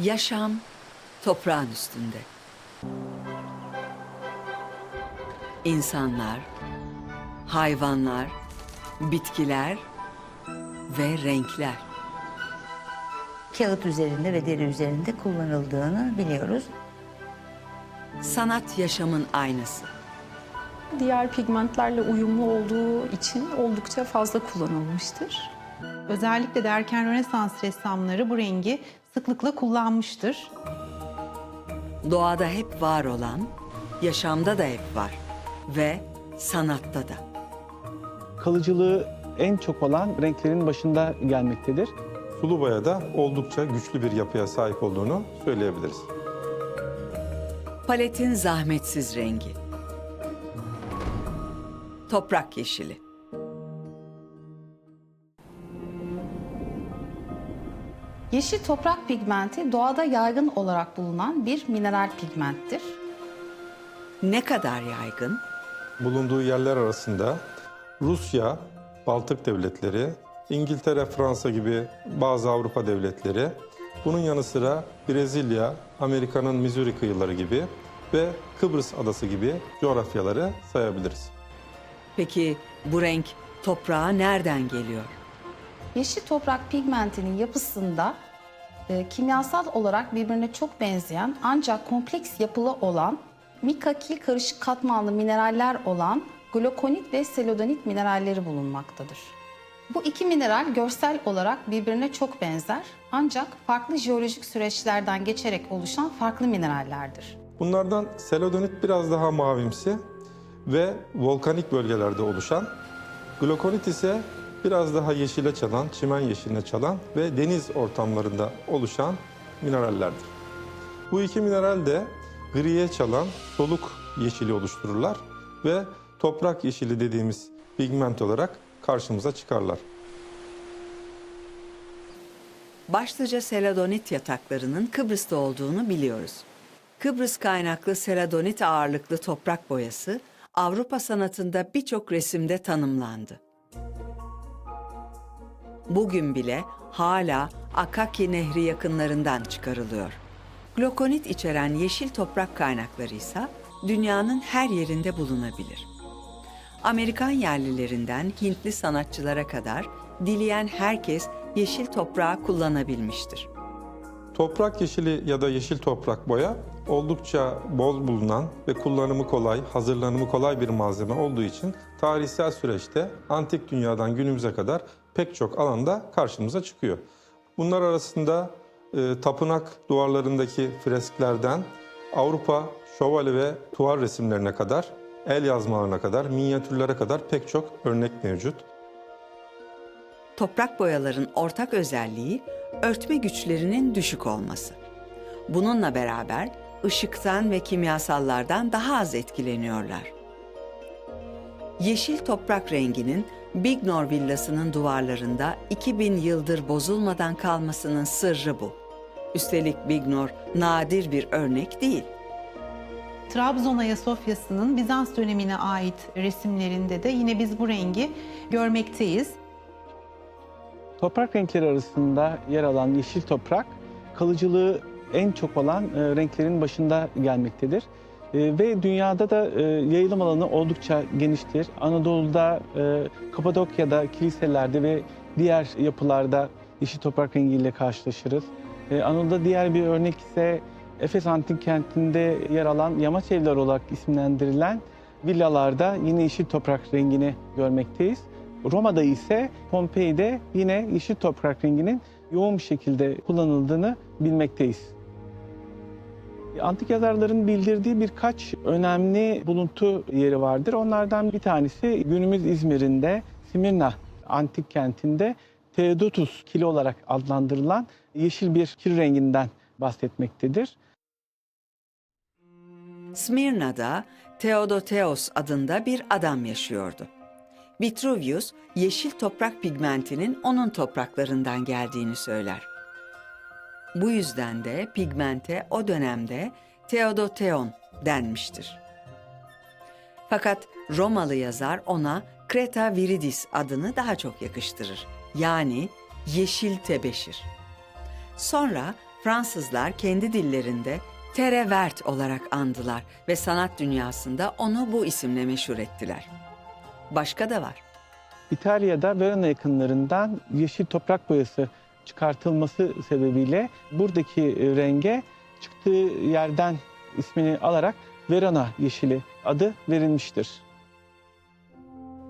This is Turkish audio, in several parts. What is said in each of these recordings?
Yaşam toprağın üstünde. İnsanlar, hayvanlar, bitkiler ve renkler. Kağıt üzerinde ve deri üzerinde kullanıldığını biliyoruz. Sanat yaşamın aynası. Diğer pigmentlerle uyumlu olduğu için oldukça fazla kullanılmıştır. Özellikle de erken Rönesans ressamları bu rengi sıklıkla kullanmıştır. Doğada hep var olan, yaşamda da hep var ve sanatta da. kalıcılığı en çok olan renklerin başında gelmektedir. Sulu boyada oldukça güçlü bir yapıya sahip olduğunu söyleyebiliriz. Paletin zahmetsiz rengi. Toprak yeşili. Yeşil toprak pigmenti doğada yaygın olarak bulunan bir mineral pigmenttir. Ne kadar yaygın? Bulunduğu yerler arasında Rusya, Baltık devletleri, İngiltere, Fransa gibi bazı Avrupa devletleri, bunun yanı sıra Brezilya, Amerika'nın Missouri kıyıları gibi ve Kıbrıs adası gibi coğrafyaları sayabiliriz. Peki bu renk toprağa nereden geliyor? Yeşil toprak pigmentinin yapısında e, kimyasal olarak birbirine çok benzeyen ancak kompleks yapılı olan mikakil karışık katmanlı mineraller olan glokonit ve selodonit mineralleri bulunmaktadır. Bu iki mineral görsel olarak birbirine çok benzer ancak farklı jeolojik süreçlerden geçerek oluşan farklı minerallerdir. Bunlardan selodonit biraz daha mavimsi ve volkanik bölgelerde oluşan, glokonit ise biraz daha yeşile çalan, çimen yeşiline çalan ve deniz ortamlarında oluşan minerallerdir. Bu iki mineral de griye çalan soluk yeşili oluştururlar ve toprak yeşili dediğimiz pigment olarak karşımıza çıkarlar. Başlıca seladonit yataklarının Kıbrıs'ta olduğunu biliyoruz. Kıbrıs kaynaklı seladonit ağırlıklı toprak boyası Avrupa sanatında birçok resimde tanımlandı. Bugün bile hala Akaki Nehri yakınlarından çıkarılıyor. Glokonit içeren yeşil toprak kaynakları ise dünyanın her yerinde bulunabilir. Amerikan yerlilerinden Hintli sanatçılara kadar dileyen herkes yeşil toprağı kullanabilmiştir. Toprak yeşili ya da yeşil toprak boya oldukça bol bulunan ve kullanımı kolay, hazırlanımı kolay bir malzeme olduğu için tarihsel süreçte antik dünyadan günümüze kadar pek çok alanda karşımıza çıkıyor. Bunlar arasında e, tapınak duvarlarındaki fresklerden Avrupa şövalye ve tuvar resimlerine kadar, el yazmalarına kadar, minyatürlere kadar pek çok örnek mevcut. Toprak boyaların ortak özelliği örtme güçlerinin düşük olması. Bununla beraber ışıktan ve kimyasallardan daha az etkileniyorlar. Yeşil toprak renginin Bignor villasının duvarlarında 2000 yıldır bozulmadan kalmasının sırrı bu. Üstelik Bignor nadir bir örnek değil. Trabzon Ayasofya'sının Bizans dönemine ait resimlerinde de yine biz bu rengi görmekteyiz. Toprak renkleri arasında yer alan yeşil toprak, kalıcılığı en çok olan e, renklerin başında gelmektedir. E, ve dünyada da e, yayılım alanı oldukça geniştir. Anadolu'da, e, Kapadokya'da, kiliselerde ve diğer yapılarda yeşil toprak rengiyle karşılaşırız. E, Anadolu'da diğer bir örnek ise Efes Antik Kenti'nde yer alan yamaç evler olarak isimlendirilen villalarda yine yeşil toprak rengini görmekteyiz. Roma'da ise Pompei'de yine yeşil toprak renginin yoğun bir şekilde kullanıldığını bilmekteyiz. Antik yazarların bildirdiği birkaç önemli buluntu yeri vardır. Onlardan bir tanesi günümüz İzmir'inde Simirna antik kentinde Theodotus kili olarak adlandırılan yeşil bir kir renginden bahsetmektedir. Smirna'da Theodoteos adında bir adam yaşıyordu. Vitruvius, yeşil toprak pigmentinin onun topraklarından geldiğini söyler. Bu yüzden de pigmente o dönemde Theodoteon denmiştir. Fakat Romalı yazar ona Creta viridis adını daha çok yakıştırır. Yani yeşil tebeşir. Sonra Fransızlar kendi dillerinde terre verte olarak andılar ve sanat dünyasında onu bu isimle meşhur ettiler. Başka da var. İtalya'da Verona yakınlarından yeşil toprak boyası çıkartılması sebebiyle buradaki e, renge çıktığı yerden ismini alarak Verona yeşili adı verilmiştir.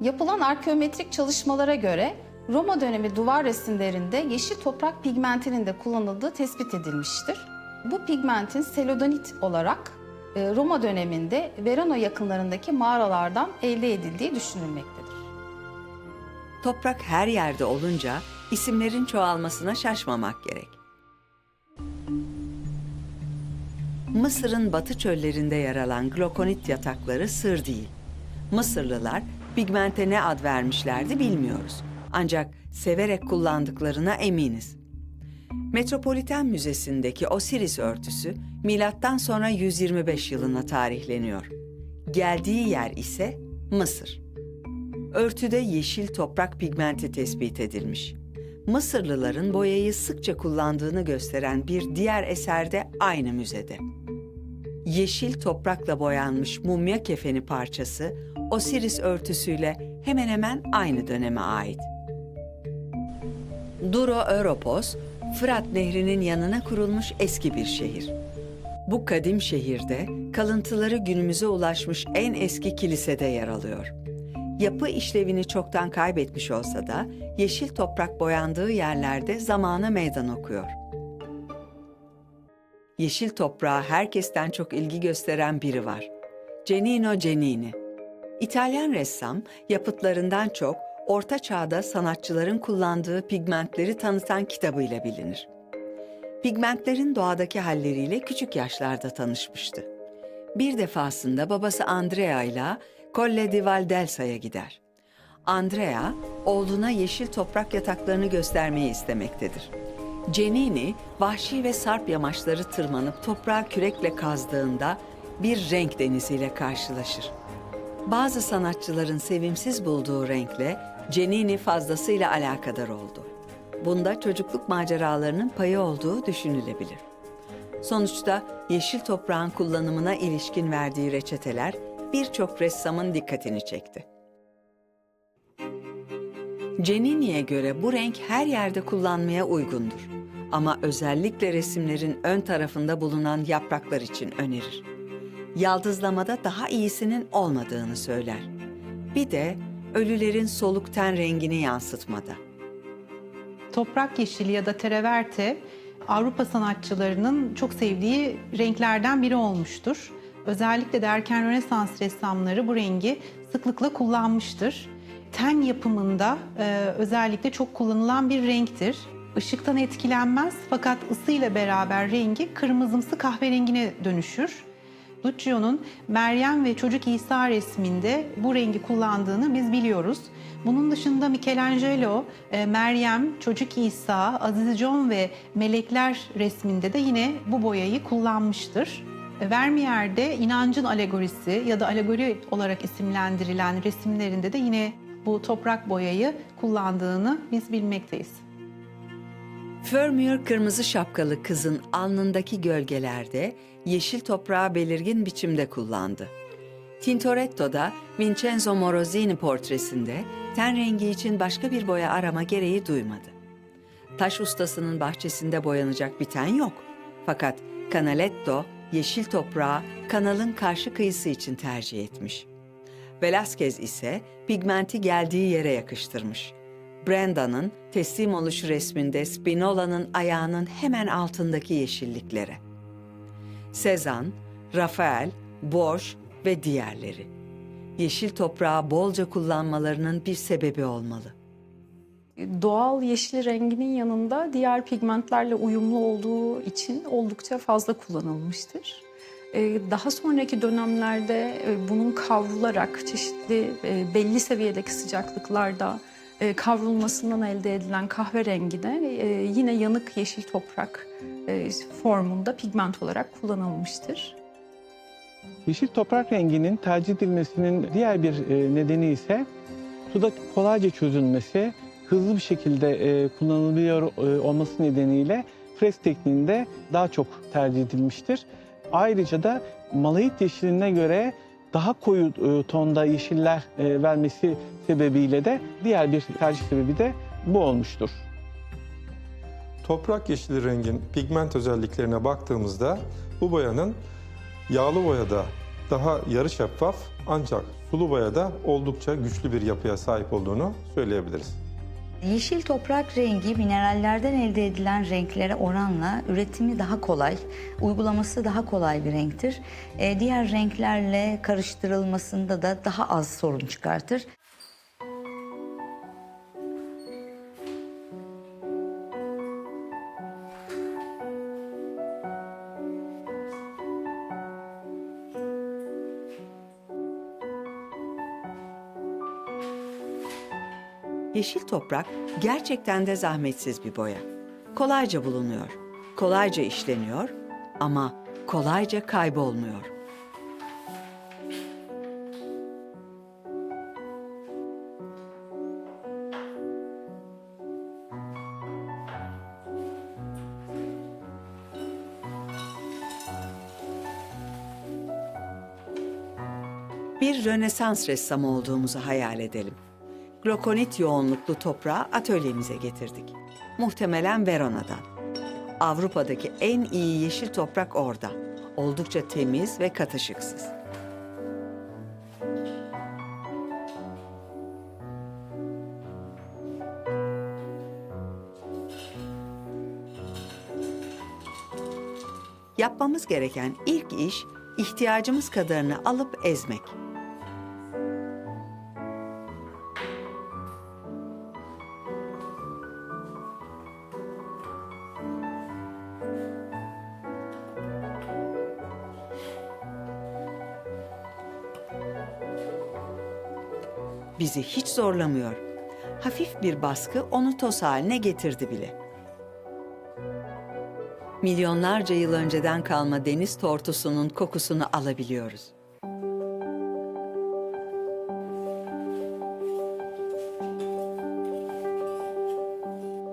Yapılan arkeometrik çalışmalara göre Roma dönemi duvar resimlerinde yeşil toprak pigmentinin de kullanıldığı tespit edilmiştir. Bu pigmentin selodonit olarak e, Roma döneminde Verona yakınlarındaki mağaralardan elde edildiği düşünülmektedir. Toprak her yerde olunca isimlerin çoğalmasına şaşmamak gerek. Mısır'ın batı çöllerinde yer alan glokonit yatakları sır değil. Mısırlılar pigmente ne ad vermişlerdi bilmiyoruz. Ancak severek kullandıklarına eminiz. Metropoliten Müzesi'ndeki Osiris örtüsü milattan sonra 125 yılına tarihleniyor. Geldiği yer ise Mısır. Örtüde yeşil toprak pigmenti tespit edilmiş. Mısırlıların boyayı sıkça kullandığını gösteren bir diğer eser de aynı müzede. Yeşil toprakla boyanmış mumya kefeni parçası Osiris örtüsüyle hemen hemen aynı döneme ait. Duro Europos, Fırat Nehri'nin yanına kurulmuş eski bir şehir. Bu kadim şehirde kalıntıları günümüze ulaşmış en eski kilisede yer alıyor. Yapı işlevini çoktan kaybetmiş olsa da yeşil toprak boyandığı yerlerde zamana meydan okuyor. Yeşil toprağa herkesten çok ilgi gösteren biri var. Genino Genini. İtalyan ressam yapıtlarından çok Orta Çağ'da sanatçıların kullandığı pigmentleri tanıtan kitabıyla bilinir. Pigmentlerin doğadaki halleriyle küçük yaşlarda tanışmıştı. Bir defasında babası Andrea ile Colle di Valdelsa'ya gider. Andrea, oğluna yeşil toprak yataklarını göstermeyi istemektedir. Cenini, vahşi ve sarp yamaçları tırmanıp toprağı kürekle kazdığında bir renk deniziyle karşılaşır. Bazı sanatçıların sevimsiz bulduğu renkle Cenini fazlasıyla alakadar oldu. Bunda çocukluk maceralarının payı olduğu düşünülebilir. Sonuçta yeşil toprağın kullanımına ilişkin verdiği reçeteler birçok ressamın dikkatini çekti. Cenini'ye göre bu renk her yerde kullanmaya uygundur. Ama özellikle resimlerin ön tarafında bulunan yapraklar için önerir. Yaldızlamada daha iyisinin olmadığını söyler. Bir de ölülerin soluk ten rengini yansıtmada. Toprak yeşili ya da tereverte Avrupa sanatçılarının çok sevdiği renklerden biri olmuştur. Özellikle de erken Rönesans ressamları bu rengi sıklıkla kullanmıştır. Ten yapımında e, özellikle çok kullanılan bir renktir. Işıktan etkilenmez fakat ısıyla beraber rengi kırmızımsı kahverengine dönüşür. Duccio'nun Meryem ve Çocuk İsa resminde bu rengi kullandığını biz biliyoruz. Bunun dışında Michelangelo, e, Meryem, Çocuk İsa, Aziz John ve Melekler resminde de yine bu boyayı kullanmıştır. Vermeer'de inancın alegorisi ya da alegori olarak isimlendirilen resimlerinde de yine bu toprak boyayı kullandığını biz bilmekteyiz. Vermeer kırmızı şapkalı kızın alnındaki gölgelerde yeşil toprağı belirgin biçimde kullandı. Tintoretto'da Vincenzo Morosini portresinde ten rengi için başka bir boya arama gereği duymadı. Taş ustasının bahçesinde boyanacak bir ten yok. Fakat Canaletto yeşil toprağı kanalın karşı kıyısı için tercih etmiş. Velázquez ise pigmenti geldiği yere yakıştırmış. Brenda'nın teslim oluşu resminde Spinola'nın ayağının hemen altındaki yeşilliklere. Cezanne, Rafael, Bosch ve diğerleri. Yeşil toprağı bolca kullanmalarının bir sebebi olmalı. Doğal yeşil renginin yanında diğer pigmentlerle uyumlu olduğu için oldukça fazla kullanılmıştır. Ee, Daha sonraki dönemlerde e, bunun kavrularak çeşitli e, belli seviyedeki sıcaklıklarda e, kavrulmasından elde edilen kahverengi de e, yine yanık yeşil toprak e, formunda pigment olarak kullanılmıştır. Yeşil toprak renginin tercih edilmesinin diğer bir e, nedeni ise suda kolayca çözülmesi, hızlı bir şekilde e, kullanılabiliyor e, olması nedeniyle pres tekniğinde daha çok tercih edilmiştir. Ayrıca da malayit yeşiline göre daha koyu e, tonda yeşiller e, vermesi sebebiyle de diğer bir tercih sebebi de bu olmuştur. Toprak yeşili rengin pigment özelliklerine baktığımızda bu boyanın yağlı boyada daha yarı şeffaf ancak sulu boyada oldukça güçlü bir yapıya sahip olduğunu söyleyebiliriz. Yeşil toprak rengi minerallerden elde edilen renklere oranla üretimi daha kolay, uygulaması daha kolay bir renktir. Ee, diğer renklerle karıştırılmasında da daha az sorun çıkartır. Yeşil toprak gerçekten de zahmetsiz bir boya. Kolayca bulunuyor, kolayca işleniyor ama kolayca kaybolmuyor. Bir Rönesans ressamı olduğumuzu hayal edelim. Glokonit yoğunluklu toprağı atölyemize getirdik. Muhtemelen Verona'dan. Avrupa'daki en iyi yeşil toprak orada. Oldukça temiz ve katışıksız. Yapmamız gereken ilk iş ihtiyacımız kadarını alıp ezmek. Bizi hiç zorlamıyor. Hafif bir baskı onu toz haline getirdi bile. Milyonlarca yıl önceden kalma deniz tortusunun kokusunu alabiliyoruz.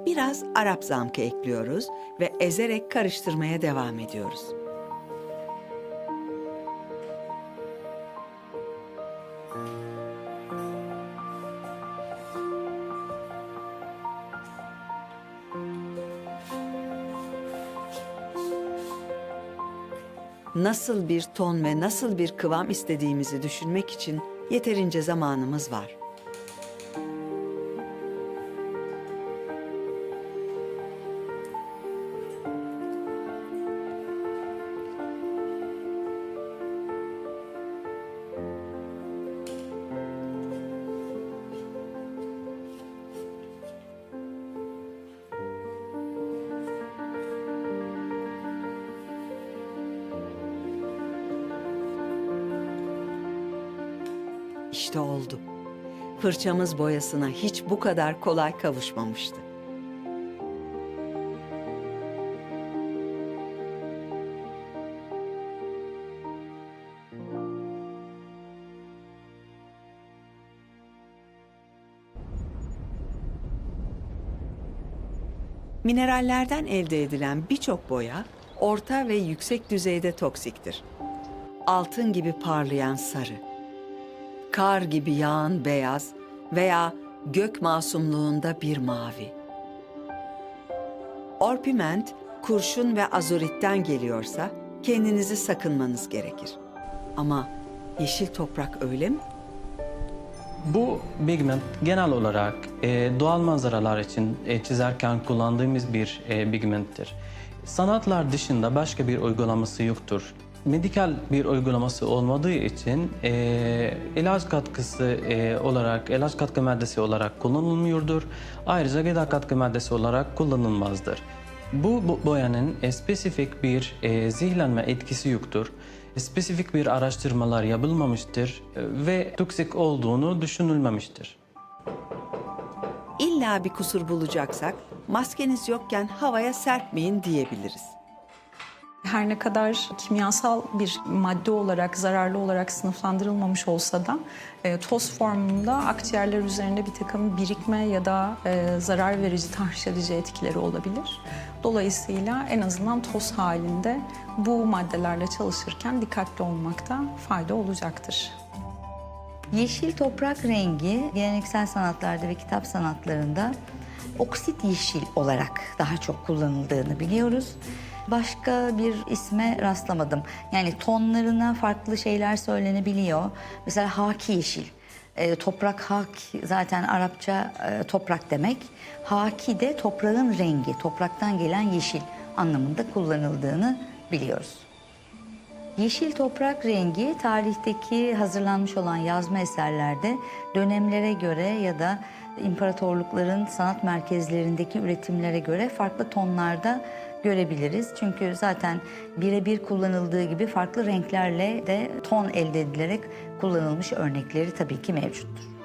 Biraz Arap zamkı ekliyoruz ve ezerek karıştırmaya devam ediyoruz. Nasıl bir ton ve nasıl bir kıvam istediğimizi düşünmek için yeterince zamanımız var. İşte oldu. Fırçamız boyasına hiç bu kadar kolay kavuşmamıştı. Minerallerden elde edilen birçok boya orta ve yüksek düzeyde toksiktir. Altın gibi parlayan sarı, kar gibi yağan beyaz veya gök masumluğunda bir mavi. Orpiment, kurşun ve azuritten geliyorsa kendinizi sakınmanız gerekir. Ama yeşil toprak öyle mi? Bu pigment genel olarak e, doğal manzaralar için e, çizerken kullandığımız bir e, pigmenttir. Sanatlar dışında başka bir uygulaması yoktur. Medikal bir uygulaması olmadığı için e, ilaç katkısı e, olarak, ilaç katkı maddesi olarak kullanılmıyordur. Ayrıca gıda katkı maddesi olarak kullanılmazdır. Bu, boyanın spesifik bir e, zehirlenme etkisi yoktur. Spesifik bir araştırmalar yapılmamıştır e, ve toksik olduğunu düşünülmemiştir. İlla bir kusur bulacaksak maskeniz yokken havaya serpmeyin diyebiliriz. Her ne kadar kimyasal bir madde olarak, zararlı olarak sınıflandırılmamış olsa da e, toz formunda akciğerler üzerinde bir takım birikme ya da e, zarar verici, tahriş edici etkileri olabilir. Dolayısıyla en azından toz halinde bu maddelerle çalışırken dikkatli olmakta fayda olacaktır. Yeşil toprak rengi geleneksel sanatlarda ve kitap sanatlarında oksit yeşil olarak daha çok kullanıldığını biliyoruz. Başka bir isme rastlamadım. Yani tonlarına farklı şeyler söylenebiliyor. Mesela haki yeşil. E, toprak hak zaten Arapça e, toprak demek. Haki de toprağın rengi, topraktan gelen yeşil anlamında kullanıldığını biliyoruz. Yeşil toprak rengi tarihteki hazırlanmış olan yazma eserlerde dönemlere göre ya da imparatorlukların sanat merkezlerindeki üretimlere göre farklı tonlarda görebiliriz. Çünkü zaten birebir kullanıldığı gibi farklı renklerle de ton elde edilerek kullanılmış örnekleri tabii ki mevcuttur.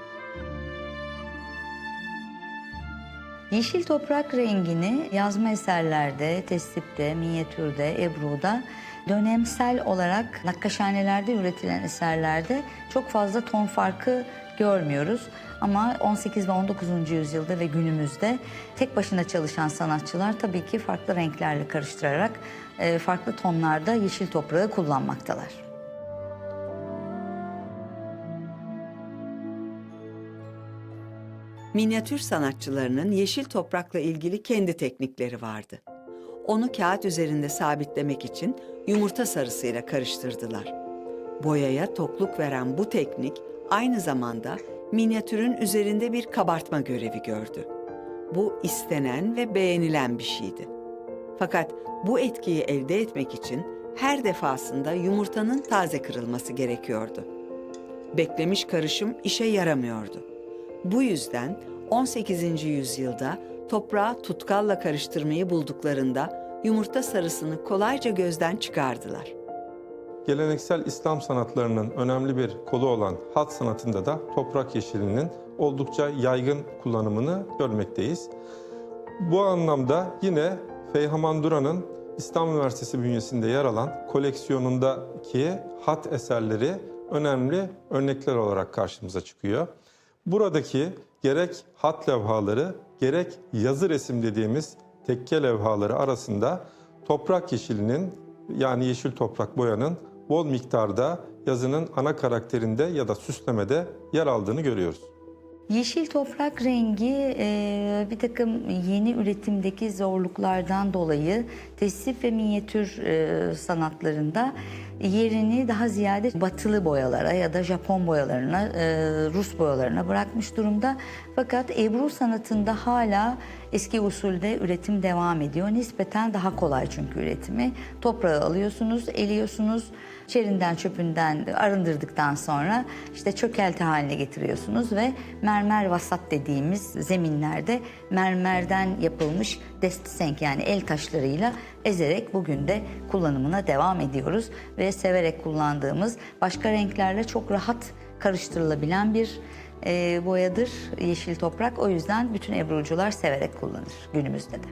Yeşil toprak rengini yazma eserlerde, tesipte, minyatürde, ebruda dönemsel olarak nakkaşhanelerde üretilen eserlerde çok fazla ton farkı görmüyoruz. Ama 18 ve 19. yüzyılda ve günümüzde tek başına çalışan sanatçılar tabii ki farklı renklerle karıştırarak e, farklı tonlarda yeşil toprağı kullanmaktalar. Minyatür sanatçılarının yeşil toprakla ilgili kendi teknikleri vardı. Onu kağıt üzerinde sabitlemek için yumurta sarısıyla karıştırdılar. Boyaya tokluk veren bu teknik aynı zamanda minyatürün üzerinde bir kabartma görevi gördü. Bu istenen ve beğenilen bir şeydi. Fakat bu etkiyi elde etmek için her defasında yumurtanın taze kırılması gerekiyordu. Beklemiş karışım işe yaramıyordu. Bu yüzden 18. yüzyılda toprağı tutkalla karıştırmayı bulduklarında yumurta sarısını kolayca gözden çıkardılar. Geleneksel İslam sanatlarının önemli bir kolu olan hat sanatında da toprak yeşilinin oldukça yaygın kullanımını görmekteyiz. Bu anlamda yine Feyhaman Duran'ın İstanbul Üniversitesi bünyesinde yer alan koleksiyonundaki hat eserleri önemli örnekler olarak karşımıza çıkıyor. Buradaki gerek hat levhaları gerek yazı resim dediğimiz tekke levhaları arasında toprak yeşilinin yani yeşil toprak boyanın bol miktarda yazının ana karakterinde ya da süslemede yer aldığını görüyoruz. Yeşil toprak rengi e, bir takım yeni üretimdeki zorluklardan dolayı tesip ve minyatür e, sanatlarında yerini daha ziyade batılı boyalara ya da Japon boyalarına, e, Rus boyalarına bırakmış durumda. Fakat Ebru sanatında hala eski usulde üretim devam ediyor. Nispeten daha kolay çünkü üretimi. Toprağı alıyorsunuz, eliyorsunuz, çerinden çöpünden arındırdıktan sonra işte çökelti haline getiriyorsunuz ve mermer vasat dediğimiz zeminlerde mermerden yapılmış destisenk yani el taşlarıyla ezerek bugün de kullanımına devam ediyoruz ve severek kullandığımız başka renklerle çok rahat karıştırılabilen bir e, boyadır yeşil toprak. O yüzden bütün ebrucular severek kullanır günümüzde de.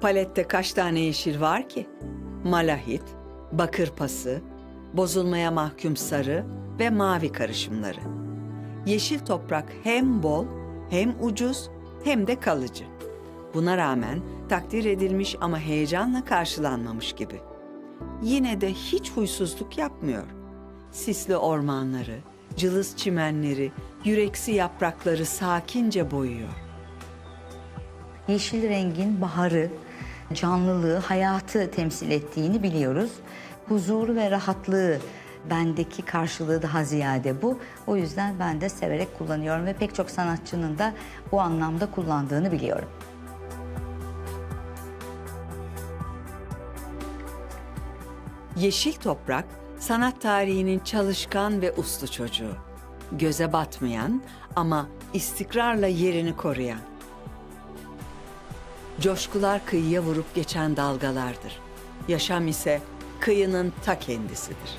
Palette kaç tane yeşil var ki? Malahit, bakır pası, bozulmaya mahkum sarı ve mavi karışımları. Yeşil toprak hem bol, hem ucuz, hem de kalıcı. Buna rağmen takdir edilmiş ama heyecanla karşılanmamış gibi. Yine de hiç huysuzluk yapmıyor. Sisli ormanları, cılız çimenleri, yüreksi yaprakları sakince boyuyor. yeşil rengin baharı, canlılığı, hayatı temsil ettiğini biliyoruz. Huzur ve rahatlığı bendeki karşılığı daha ziyade bu. O yüzden ben de severek kullanıyorum ve pek çok sanatçının da bu anlamda kullandığını biliyorum. Yeşil toprak, sanat tarihinin çalışkan ve uslu çocuğu. Göze batmayan ama istikrarla yerini koruyan. Coşkular kıyıya vurup geçen dalgalardır. Yaşam ise kıyının ta kendisidir.